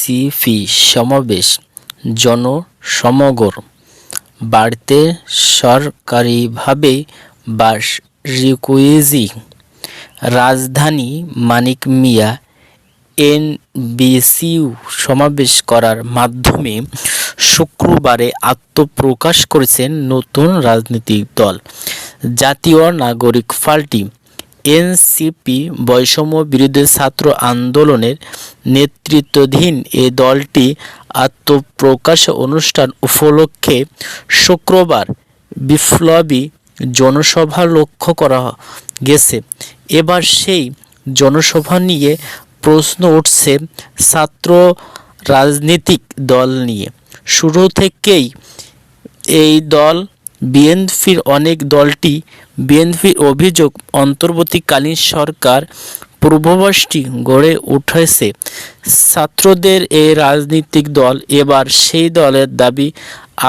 NCP সমাবেশ, জনসমগর। বাড়তে সরকারিভাবে বাস রিকুইজি। রাজধানী মানিক মিয়া, এনবিসিউ সমাবেশ করার মাধ্যমে শুক্রবারে আত্মপ্রকাশ করেছেন নতুন রাজনৈতিক দল। জাতীয় নাগরিক পার্টি এনসিপি বৈষম্য বিরোধী ছাত্র আন্দোলনের নেতৃত্বাধীন এ দলটি আত্মপ্রকাশ অনুষ্ঠান উপলক্ষে শুক্রবার বিপ্লবী জনসভা লক্ষ্য করা গেছে। এবার সেই জনসভা নিয়ে প্রশ্ন উঠছে ছাত্র রাজনৈতিক দল নিয়ে। শুরু থেকেই এই দল বিএনপির অনেক দলটি বিএনপির অভিযোগ অন্তর্বর্তীকালীন সরকার পূর্ববাসটি গড়ে উঠেছে। ছাত্রদের এই রাজনৈতিক দল এবার সেই দলের দাবি,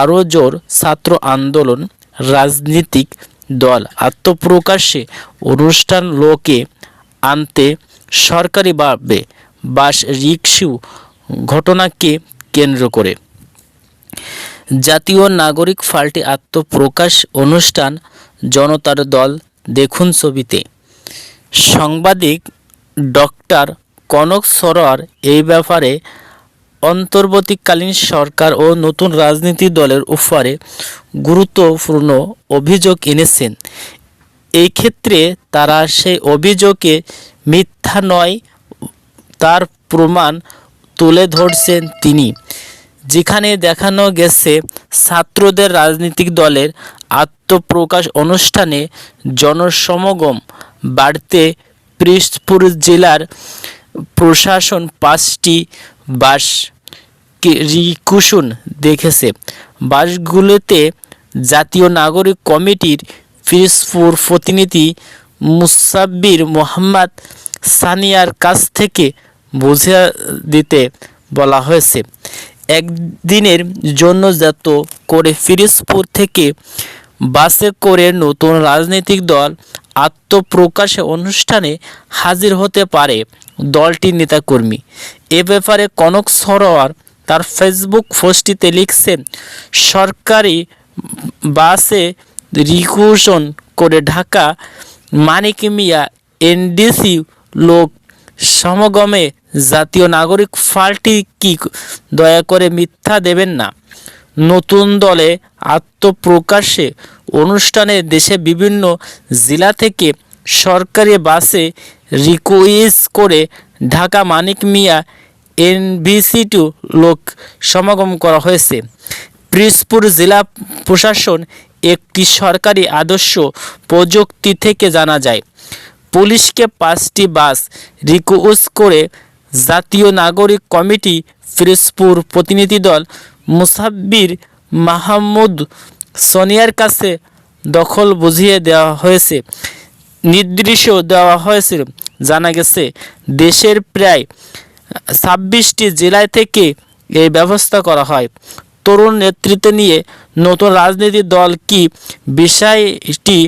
আরও জোর ছাত্র আন্দোলন, রাজনীতিক দল আত্মপ্রকাশে অনুষ্ঠান লোকে আনতে সরকারিভাবে বাস রিকশু ঘটনাকে কেন্দ্র করে। জাতীয় নাগরিক পার্টি আত্মপ্রকাশ অনুষ্ঠান, জনতার দল, দেখুন ছবিতে। সাংবাদিক ডক্টর কনক সরোয়ার এই ব্যাপারে অন্তর্বর্তীকালীন সরকার ও নতুন রাজনীতি দলের উপরে গুরুত্বপূর্ণ অভিযোগ এনেছেন। এই ক্ষেত্রে তারা সেই অভিযোগে মিথ্যা নয়, তার প্রমাণ তুলে ধরছেন তিনি। যেখানে দেখানো গেছে ছাত্রদের রাজনৈতিক দলের আত্মপ্রকাশ অনুষ্ঠানে জনসমাগম বাড়তে পিরোজপুর জেলার প্রশাসন পাঁচটি বাস রিকুশন দেখেছে। বাসগুলোতে জাতীয় নাগরিক কমিটির পিরোজপুর প্রতিনিধি মুসাব্বির মোহাম্মদ সানিয়ার কাছ থেকে বুঝে দিতে বলা হয়েছে। একদিনের জন্য যত করে ফিরোজপুর থেকে বাসে করে নতুন রাজনৈতিক দল আত্মপ্রকাশ অনুষ্ঠানে হাজির হতে পারে দলটির নেতাকর্মী। এ ব্যাপারে কনক সরোয়ার তার ফেসবুক পোস্টটিতে লিখছেন, সরকারি বাসে রিকুশন করে ঢাকা মানিক মিয়া, এনডিসি লোক সমাগমে জাতীয় নাগরিক পার্টি কি দয়া করে মিথ্যা দেবেন না? নতুন দলে আত্মপ্রকাশে অনুষ্ঠানে দেশে বিভিন্ন জেলা থেকে সরকারি বাসে রিকুইজ করে ঢাকা মানিক মিয়া এনভিসি টু লোক সমাগম করা হয়েছে। পিরোজপুর জেলা প্রশাসন একটি সরকারি আদর্শ প্রযুক্তি থেকে জানা যায় পুলিশকে পাঁচটি বাস রিকুইজ করে জাতীয় নাগরিক কমিটি ফিরোজপুর প্রতিনিধি দল মুসাব্বির মাহমুদ সোনিয়ার কাছে দখল বুঝিয়ে দেওয়া হয়েছে নির্দেশ দেওয়া হয়েছিল জানা গেছে, দেশের প্রায় ছাব্বিশটি জেলায় থেকে এই ব্যবস্থা করা হয়। তরুণ নেতৃত্ব নিয়ে নতুন রাজনৈতিক দল কি বিষয়টি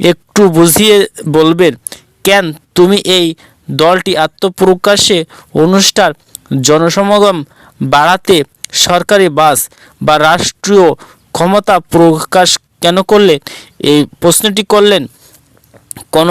একটু বুঝিয়ে বলবেন? কেন তুমি এই দলটি আত্মপ্রকাশে অনুষ্ঠান জনসমাগম বাড়াতে সরকারি বাস বা রাষ্ট্রীয় ক্ষমতা প্রকাশ কেন করলেন এই প্রশ্নটি করলেন কোনো